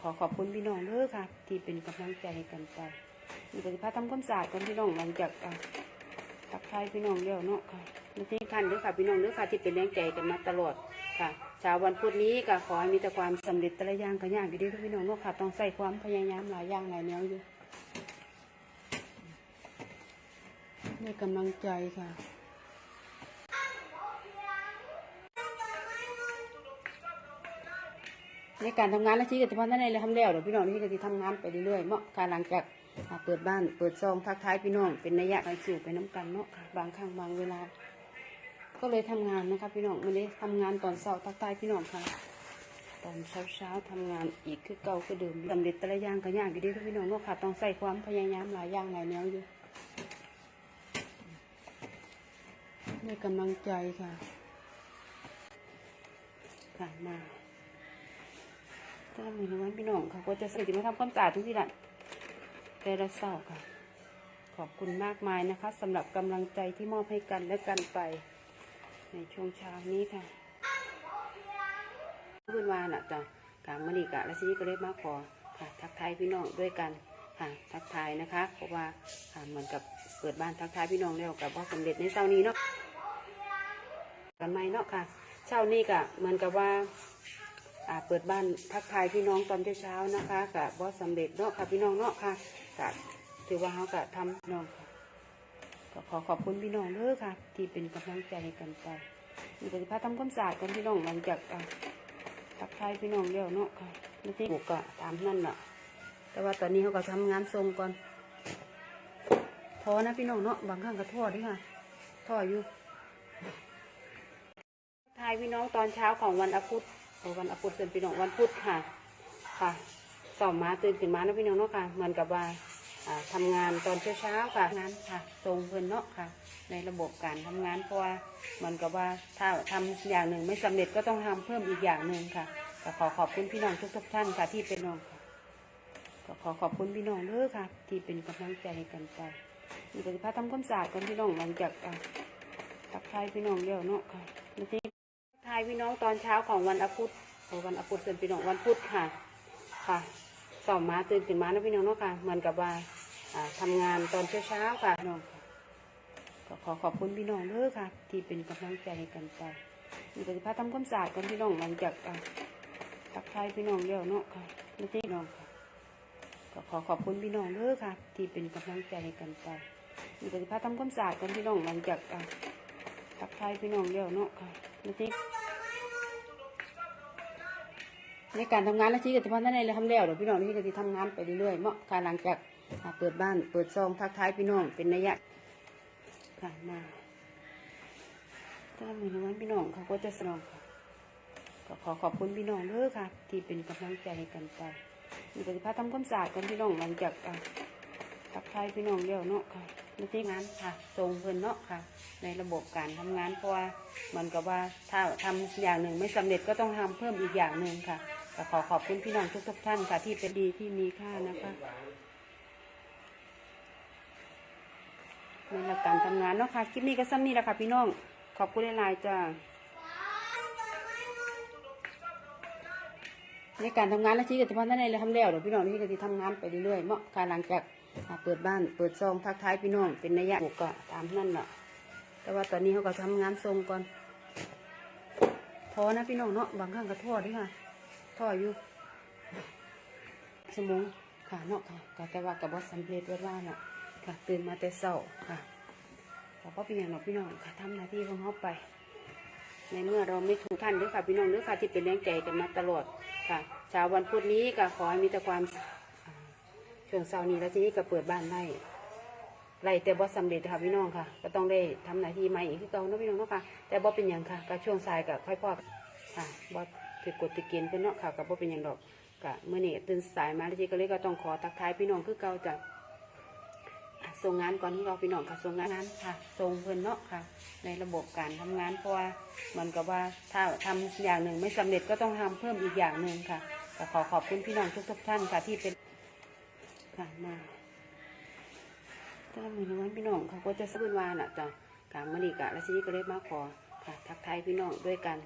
ขอขอบคุณพี่น้องเด้อค่ะ ที่เป็นกำลังใจให้กันไปมีปฏิภาณทำความสะอาดกันพี่น้องหลังจากอะทักทายพี่น้องแล้วเนาะค่ะในที่ท่านเด้อค่ะพี่น้องเด้อค่ะที่เป็นแรงใจกันมาตลอดค่ะเช้าวันพุธนี้ก็ขอให้มีแต่ความสำเร็จแต่ละอย่างก็ยากอยู่เดีค่ะพี่น้องเนาะค่ะต้องใส่ความพยายามหลายอย่างหลายแนวอยู่ด้กำลังใจค่ะ ในการทำงานและชีวิตเฉพาะนั่นเองเลยทำแล้วเดี๋ยวพี่น้องนี่ก็จะทำงานไปเรื่อยๆเนาะการหลังจากเปิดบ้านเปิดซองทักทายพี่น้อง เป็นระยะไปสู่ไปน้ำกันเนาะค่ะบางครั้งบางเวลา ก็เลยทำงานนะคะพี่น้องไม่ได้ทำงานตอนเช้าทักทายพี่น้องค่ะตอนเช้าเช้าๆทำงานอีกคือเก่าคือเดิมสำเร็จแต่ละอย่างก็ยากอยู่ดีค่ะพี่น้องเนาะค่ะต้องใส่ความพยายามหลายอย่างหลายแนวอยู่ด้วยกำลังใจค่ะค่ะมา ถ้ามีน้อยพี่น้องเขาก็จะใส่ที่มาทำความสะอาดทุกที่ละแต่ละเศร้าค่ะ ขอบคุณมากมายนะคะสำหรับกำลังใจที่มอบให้กันและกันไป ในช่วงเช้านี้ค่ะเพื่อนวานอะจ้ะกามณีกะและชีวิตก็เลยมาขอค่ะ ทักทายพี่น้องด้วยกันค่ะทักทายนะคะเพราะว่าค่ะเหมือนกับเปิดบ้านทักทายพี่น้องแล้วกับว่าสำเร็จในเช้านี้เนาะกันไหมเนาะค่ะ เช้านี้ก็เหมือนกับว่า อ่าเปิดบ้านทักทายพี่น้องตอนเช้าๆนะคะกับบอสสำเร็จเนาะค่ะพี่น้องเนาะค่ะกบถือว่าเขากะทำน้องค่ะก็ขอขอบคุณพี่น้องเด้อค่ะ ที่เป็นกำลังใจให้กันไปมีปฏิภาณทำความสะอาดกันพี่น้องหลังจากอ่าทักทายพี่น้องแล้วเนาะค่ะไม่ที่ปลูกก็ตามนั่นแหละแต่ว่าตอนนี้เขาก็ทำงานทรงก่อนท้อนะพี่น้องเนาะบางครั้งก็ทอด้วยค่ะท้ออยู่ทักทายพี่น้องตอนเช้าของวันอาทิตย์ วันอาพุธเป็นพี่น้องวันพุธค่ะ ค่ะสอบมาตื่นขึ้นมานะพี่น้องเนาะค่ะ เหมือนกับว่าอ่าทำงานตอนเช้าๆค่ะงานค่ะทรงเพิ่นเนาะค่ะ ในระบบการทำงานเพราะว่าเหมือนกับว่าถ้าทำอย่างหนึ่งไม่สำเร็จก็ต้องทำเพิ่มอีกอย่างหนึ่งค่ะก็ขอขอบคุณพี่น้องทุก ๆ ท่านค่ะที่เป็นน้องก็ขอขอบคุณพี่น้องเด้อค่ะ ที่เป็นกำลังใจให้กันไปมีปฏิภาทำความสะอาดกันพี่น้องหลังจากทักทายพี่น้องแล้วเนาะค่ะายพี่น้องตอนเช้าของวันอาพุธวันอาพุธเป็นพี่น้องวันพุธค่ะ ค่ะสอบมาตื่นขึ้นมานะพี่น้องเนาะค่ะ เหมือนกับว่าอ่าทำงานตอนเช้าๆค่ะพี่น้องค่ะก็ขอขอบคุณพี่น้องเด้อค่ะ ที่เป็นกำลังใจให้กันไปมีปฏิภาณทำความสะอาดกันพี่น้องหลังจากอ่าทักทายพี่น้องแล้วเนาะค่ะไม่ใช่พี่น้องค่ะก็ขอขอบคุณพี่น้องเด้อค่ะที่เป็นกำลังใจให้กันไปมีปฏิภาณทำความสะอาดกันพี่น้องหลังจากอ่าทักทายพี่น้องแล้วเนาะค่ะไม่ใช่ ในการทำงานและชีวิตเฉพาะนั่นเองเลยทำแล้วเดี๋ยวพี่น้องนี่ก็จะทำงานไปเรื่อยๆเนาะการหลังจากเปิดบ้านเปิดซองทักทายพี่น้องเป็นระยะค่ะมาถ้ามีน้อยพี่น้องเขาก็จะสนองก็ขอขอบคุณพี่น้องเด้อค่ะ ที่เป็นกำลังใจกันไปมีปฏิภาทำความสะอาดกันพี่น้องหลังจากทักทายพี่น้องแล้วเนาะค่ะไม่ใช่งานค่ะทรงเพิ่นเนาะค่ะ ในระบบการทำงานเพราะว่าเหมือนกับว่าถ้าทำอย่างหนึ่งไม่สำเร็จก็ต้องทำเพิ่มอีกอย่างหนึ่งค่ะ ก็ขอขอบคุณพี่น้องทุกๆท่านค่ะที่เป็นดีที่มีค่านะคะในหลักการทำงานเนาะค่ะคลิปนี้ก็ซ้ำนี่แหละค่ะพี่น้อง ขอบคุณหลายๆจ้าในการทำงานและชีวิตเฉพาะนั่นเองเลยทำแล้วเดี๋ยวพี่น้องนี่ก็จะทำงานไปเรื่อยๆเนาะการหลังจากเปิดบ้านเปิดซองทักทายพี่น้องเป็นระยะปลูกก็ตามนั่นแหละแต่ว่าตอนนี้เขาก็ทำงานทรงก่อนท้อนะพี่น้องเนาะบางครั้งก็ท้อด้วยค่ะ ท้ออยู่สมองค่ะเนาะค่ะก็แต่ว่ากับบอสำเร็จว่าว่าน่ะค่ะตื่นมาแต่เช้าค่ะแต่ก็เป็นอย่างหรอกพี่น้องค่ะทำหน้าที่ของเขาไป ในเมื่อเราไม่ถูกท่านด้วยค่ะพี่น้องด้วยค่ะที่เป็นแรงใจกันมาตลอดค่ะเช้าวันพุธนี้ก็ขอให้มีแต่ความช่วงเช้านี้แล้วทีนี้ก็เปิดบ้านได้ไล่แต่บ่สำเร็จค่ะพี่น้องค่ะ ก็ต้องได้ทำหน้าที่ใหม่อีกคือเก่าเนาะพี่น้องเนาะค่ะแต่บ่เป็นอย่างค่ะก็ช่วงสายก็ค่อยพอค่ะบ่ ถือกฎติเกณฑ์เพิ่อนเนาะค่ะก็บ่เป็นอย่างดอกก็มื้อนี้ตื่นสายมาแล้วทีก็เลยก็ต้องขอทักทายพี่น้องคือเก่าจะส่งงานก่อนที่เราพี่น้องค่ะส่งงานค่ะส่งเพิ่อนเนาะค่ะ ในระบบการทำงานเพราะว่ามือนกับว่าถ้าทำอย่างหนึ่งไม่สำเร็จก็ต้องทำเพิ่มอีกอย่างหนึ่งค่ะก็ขอขอบคุณพี่น้องทุกๆท่านค่ะที่เป็นค่ะมาถ้ามีน้อยพี่น้องเขาก็จะซื้อวานอะจ้ะกามณีกะและชีก็เลยมาขอค่ะ ทักทายพี่น้องด้วยกัน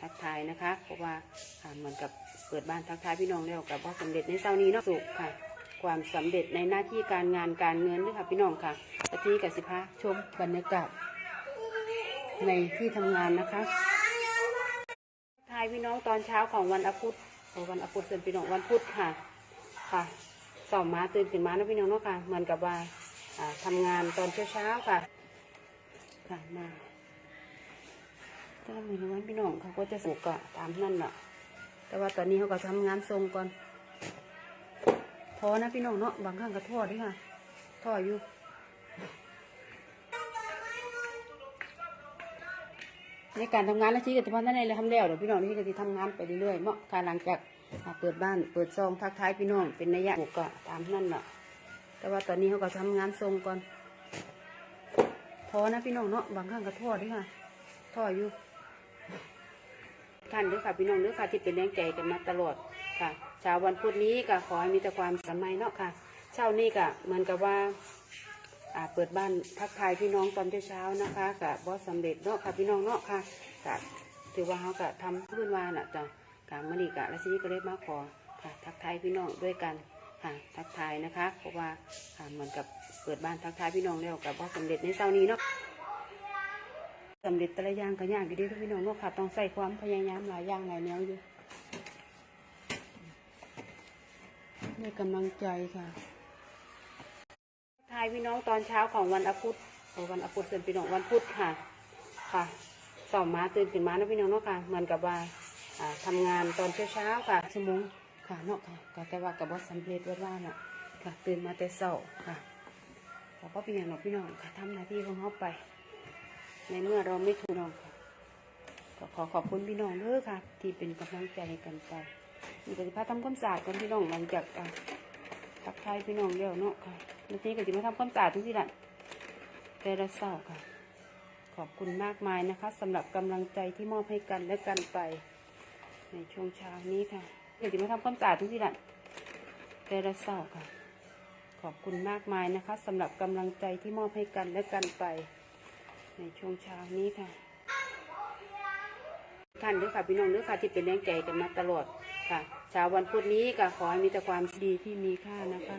ทักทายนะคะ เพราะว่าอ่าเหมือนกับเปิดบ้านทักทายพี่น้องแล้วกับว่าสำเร็จในเช้านี้เนาะสุขค่ะ ความสำเร็จในหน้าที่การงานการเงินด้วยค่ะพี่น้องค่ะอาทิตย์กับสิพาชมบรรยากาศในที่ทำงานนะคะทายพี่น้องตอนเช้าของวันอาพุธวันอาพุธเสร็จพี่น้องวันพุธค่ะ ค่ะสอบมาตื่นขึ้นมานะพี่น้องเนาะค่ะเหมือนกับว่าอ่าทำงานตอนเช้าๆค่ะค่ะมา ถ้าเรามีน้อยพี่น้องเขาก็จะสุกอะตามนั่นแหละแต่ว่าตอนนี้เขาก็ทำงานทรงก่อน พอนะพี่น้องเนาะบางครั้งก็ทอดด้วยค่ะทอดอยู่ในการทำงานแล้วชี้กับที่พ่อนั่นเองเลยทำแล้วเดี๋ยวพี่น้องนี่ก็จะทำงานไปเรื่อยๆเนาะการหลังจากเปิดบ้านเปิดซองทักท้ายพี่น้องเป็นระยะก็ตามนั่นแหละแต่ว่าตอนนี้เขาก็ทำงานทรงก่อน พอนะพี่น้องเนาะบางครั้งก็ทอดด้วยค่ะทอดอยู่ ท่านด้วยค่ะพี่น้องด้วยค่ะที่เป็นแรงใจกันมาตลอดค่ะเช้าวันพุธนี้ก็ขอให้มีแต่ความสมัยเนาะค่ะ เช้านี้ก็เหมือนกับว่าเปิดบ้านทักทายพี่น้องตอนเช้าๆนะคะกับบอสสำเร็จเนาะค่ะพี่น้องเนาะค่ะกะถือว่าเขากะทำเพื้นวานอะจ้ะกะมื่อนี้กะและทีนี้ก็เลยมาขอค่ะ ทักทายพี่น้องด้วยกันค่ะทักทายนะคะ เพราะว่าเหมือนกับเปิดบ้านทักทายพี่น้องแล้วกับบอสสำเร็จในเช้านี้เนาะ สำเร็จแต่ละอย่างก็ยากอยู่ดีทุกพี่น้องเนาะค่ะ ต้องใส่ความพยายามหลายอย่างหลายแนวอยู่ด้วยกำลังใจค่ะทายพี่น้องตอนเช้าของวันอาพุธวันอาพุธเสร็จพี่น้องวันพุธค่ะ ค่ะสอบมาตื่นขึ้นมานะพี่น้องเนาะค่ะ เหมือนกับว่าอ่าทำงานตอนเช้าเช้าๆค่ะชั่วโมงค่ะเนาะค่ะก็แต่ว่ากับบอสสำเร็จว่าว่าน่ะค่ะ ตื่นมาแต่เช้าค่ะขอพ่อเป็นอย่างหรอพี่น้องค่ะทำหน้าที่ของเขาไป ในเมื่อเราไม่ถูกน้องค่ะก็ขอขอบคุณพี่น้องเด้อค่ะ ที่เป็นกำลังใจให้กันไปมีปฏิภาทำความสะอาดกันพี่น้องหลังจากอะทักทายพี่น้องเดียวเนาะค่ะเมื่อกี้ก็จะมาทำความสะอาดทุกที่ละแต่ละเศร้าค่ะ ขอบคุณมากมายนะคะสำหรับกำลังใจที่มอบให้กันและกันไป ในช่วงเช้านี้ค่ะก็จะมาทำความสะอาดทุกที่ละแต่ละเศร้าค่ะ ขอบคุณมากมายนะคะสำหรับกำลังใจที่มอบให้กันและกันไป ในช่วงเช้านี้ค่ะ ท่านด้วยค่ะพี่น้องด้วยค่ะที่เป็นแรงใจกันมาตลอดค่ะเช้าวันพุธนี้ก็ขอให้มีแต่ความดีที่มีค่านะคะ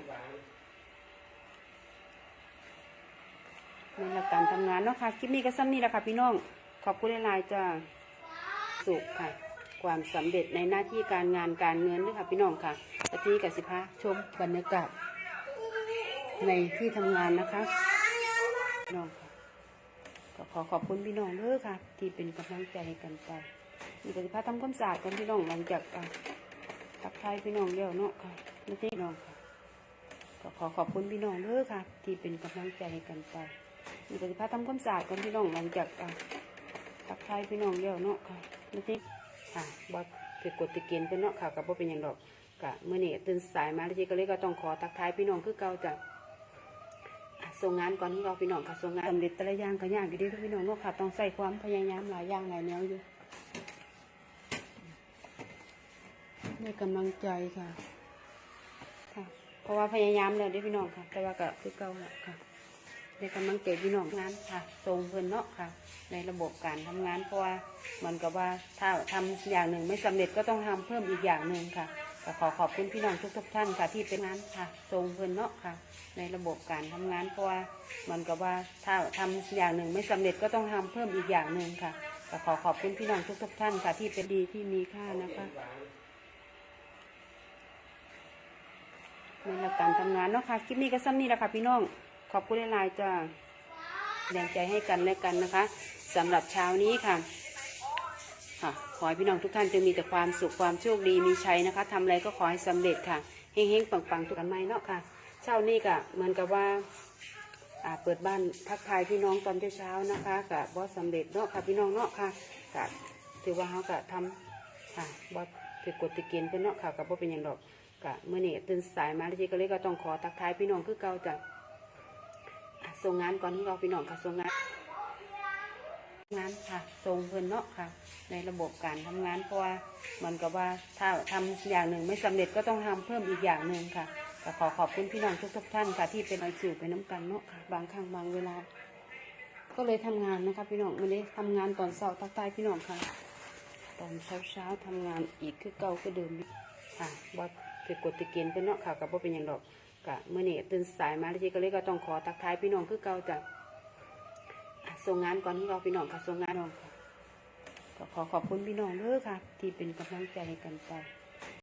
ในหลักการทำงานเนาะค่ะคลิปนี้ก็ซ้ำนี่แหละค่ะพี่น้อง ขอบคุณหลายๆจ้าสุขค่ะ ความสำเร็จในหน้าที่การงานการเงินด้วยค่ะพี่น้องค่ะอาทิตย์กับสิพาชมบรรยากาศในที่ทำงานนะคะน้องค่ะ ขอขอบคุณพี่น้องเด้อค่ะ ที่เป็นกำลังใจให้กันไปมีปฏิภาณทำความสะอาดกันพี่น้องหลังจากทักทายพี่น้องเดียวเนาะค่ะไม่ใช่น้องค่ะก็ขอขอบคุณพี่น้องเด้อค่ะ ที่เป็นกำลังใจให้กันไปมีปฏิภาณทำความสะอาดกันพี่น้องหลังจากทักทายพี่น้องเดียวเนาะค่ะไม่ใช่ค่ะบอสถือกดตะเกียนเป็นเนาะค่ะกับว่าเป็นอย่างดอกกะเมื่อนี่ตื่นสายมาแล้วทีก็เลยก็ต้องขอทักทายพี่น้องคือเก่าจ้ะ ส่งงานก่อนที่เราพี่น้องค่ะส่งงานสำเร็จแต่ละอย่างก็ยากอยู่ดีทุกพี่น้องเนาะค่ะต้องใส่ความพยายามหลายอย่างหลายแนวอยู่ด้วยกำลังใจค่ะค่ะ เพราะว่าพยายามแล้วเด้พี่น้องค่ะ แต่ว่าก็คือเก่าแหละค่ะด้วยกำลังใจพี่น้องงานค่ะส่งเพิ่นเนาะค่ะ ในระบบการทำงานเพราะว่าเหมือนกับว่าถ้าทำอย่างหนึ่งไม่สำเร็จก็ต้องทำเพิ่มอีกอย่างหนึ่งค่ะ ก็ขอขอบคุณพี่น้องทุกๆท่านค่ะที่เป็นงานค่ะส่งเพิ่นเนาะค่ะ ในระบบการทำงานเพราะว่าเหมือนกับว่าถ้าทำอย่างหนึ่งไม่สำเร็จก็ต้องทำเพิ่มอีกอย่างหนึ่งค่ะก็ขอขอบคุณพี่น้องทุกๆท่านค่ะที่เป็นดีที่มีค่านะคะในหลักการทำงานเนาะค่ะคลิปนี้ก็ซ้ำนี่แหละค่ะพี่น้องขอบคุณหลายๆจ้าแรงใจให้กันและกันนะคะสำหรับเช้านี้ค่ะ ค่ะขอให้พี่น้องทุกท่านจะมีแต่ความสุขความโชคดีมีชัยนะคะทำอะไรก็ขอให้สำเร็จค่ะเฮงๆปังๆทุกกันไหมเนาะค่ะเช้านี้ก็เหมือนกับว่าเปิดบ้านทักทายพี่น้องตอนเช้าๆนะคะกับบอสสำเร็จเนาะค่ะพี่น้องเนาะค่ะก็ถือว่าเขาก็ทำค่ะบอสถือกดตะเกียนเป็นเนาะค่ะกับว่าเป็นอย่างดอกกะเมื่อนี้ตื่นสายมาแล้วทีก็เลยก็ต้องขอทักทายพี่น้องคือเก่าจ้ะอะส่งงานก่อนที่เราพี่น้องค่ะส่งงาน งานค่ะทรงเพื่อนเนาะค่ะ ในระบบการทำงานเพราะว่าเหมือนกับว่าถ้าทำอย่างหนึ่งไม่สำเร็จก็ต้องทำเพิ่มอีกอย่างหนึ่งค่ะก็ขอขอบคุณพี่น้องทุกท,ท่านค่ะที่เป็นอาชีพเป็นน้ำกันเนาะค่ะ บางครั้งบางเวลา ก็เลยทำงานนะคะพี่น้องไม่ได้ทำงานตอนเช้าตักทายพี่น้องค่ะ ตอนเช้าๆช้าทำงานอีกคือเก่าคือเดิมค่ะว่าเกิดกดตะเกียนเป็นเนาะค่ะกับว่าเป็นอย่างดอกกะเมื่อนี่ตื่นสายมาแล้วที่ก็เลยก็ต้องขอตักท้ายพี่น้องคือเก่าจ้ะ ส่งงานก่อนที่เราพี่น้องค่ะส่งงานเราขอขอบคุณพี่น้องเด้อค่ะ ที่เป็นกำลังใจให้กันไป